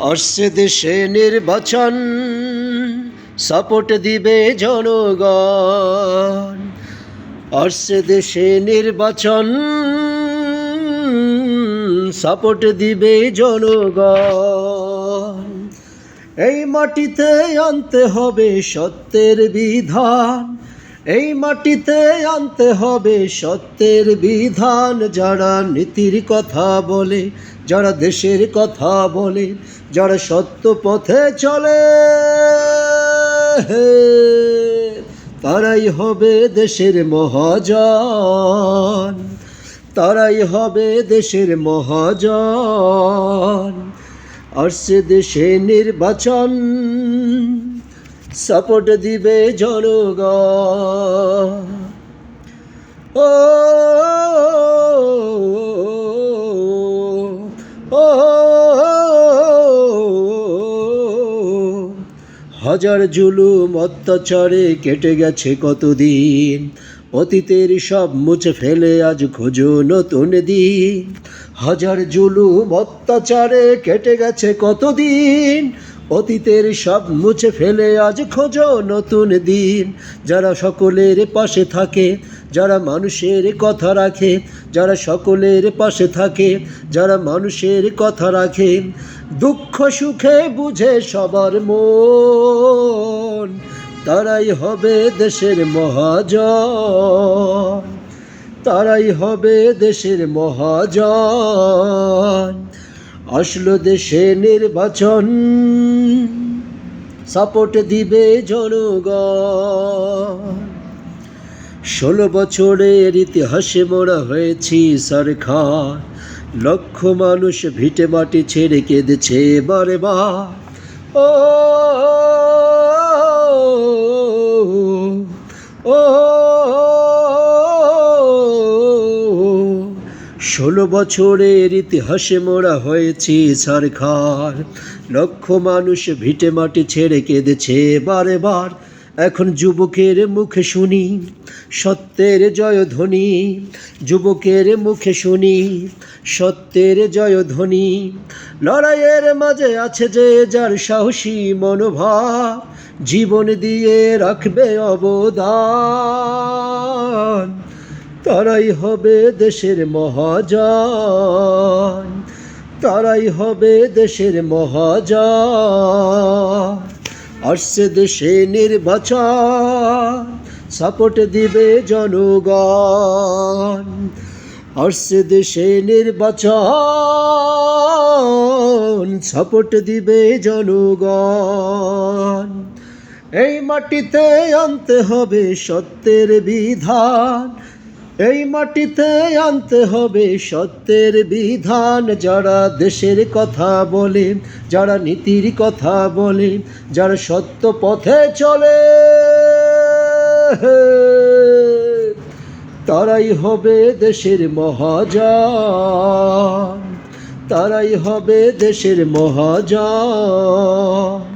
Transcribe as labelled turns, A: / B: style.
A: আসছে দেশে নির্বাচন সাপোর্ট দিবে জনগণ। আসছে দেশে নির্বাচন সাপোর্ট দিবে জনগণ। এই মাটিতে আনতে হবে সত্যের বিধান। এই মাটিতে আনতে হবে সত্যের বিধান, যারা নীতির কথা বলে, যারা দেশের কথা বলে, যারা সত্য পথে চলে। তারাই হবে দেশের মহাজন, তারাই হবে দেশের মহাজন। আসছে দেশে নির্বাচন সাপোর্ট দিবে জনগণ। ও ও, হাজার জুলুম অত্যাচারে কেটে গেছে কতদিন? অতীতের সব মুছে ফেলে আজ খোঁজো নতুন দিন। হাজার জুলুম অত্যাচারে কেটে গেছে কতদিন? অতীতের সব মুছে ফেলে, আজ খোঁজো নতুন দিন। যারা সকলের পাশে থাকে, যারা মানুষের কথা রাখে, যারা সকলের পাশে থাকে, যারা মানুষের কথা রাখে, দুঃখ সুখে বুঝে সবার মন। তারাই হবে দেশের মহাজন। তারাই হবে দেশের মহাজন। আসলো দেশে নির্বাচন। সাপোর্ট দিবে জনগণ ষোলো বছরের ইতিহাসে মোড়া হয়েছি সরকার লক্ষ মানুষ ভিটে মাটি ছেড়ে কেঁদেছে বারে বার ও ও ষোলো বছরের ইতিহাসে মোড়া হয়েছি সরকার লক্ষ মানুষ ভিটে মাটি ছেড়ে কেঁদেছে বারে বার। এখন যুবকের মুখে শুনি, সত্যের জয়ধ্বনি। যুবকের মুখে শুনি, সত্যের জয়ধ্বনি। লড়াইয়ের মাঝে আছে যে যার সাহসী মনোভাব, জীবন দিয়ে রাখবে অবদান। তারাই হবে দেশের মহাজন তারাই হবে দেশের মহাজন আসছে দেশে নির্বাচন, সাপোর্ট দিবে জনগণ। আসছে দেশে নির্বাচন, সাপোর্ট দিবে জনগণ। এই মাটিতে আনতে হবে সত্যের বিধান এই মাটিতে আনতে হবে সত্যের বিধান। যারা দেশের কথা বলে, যারা নীতির কথা বলে, যারা সত্য পথে চলে, তারাই হবে দেশের মহাজন তারাই হবে দেশের মহাজন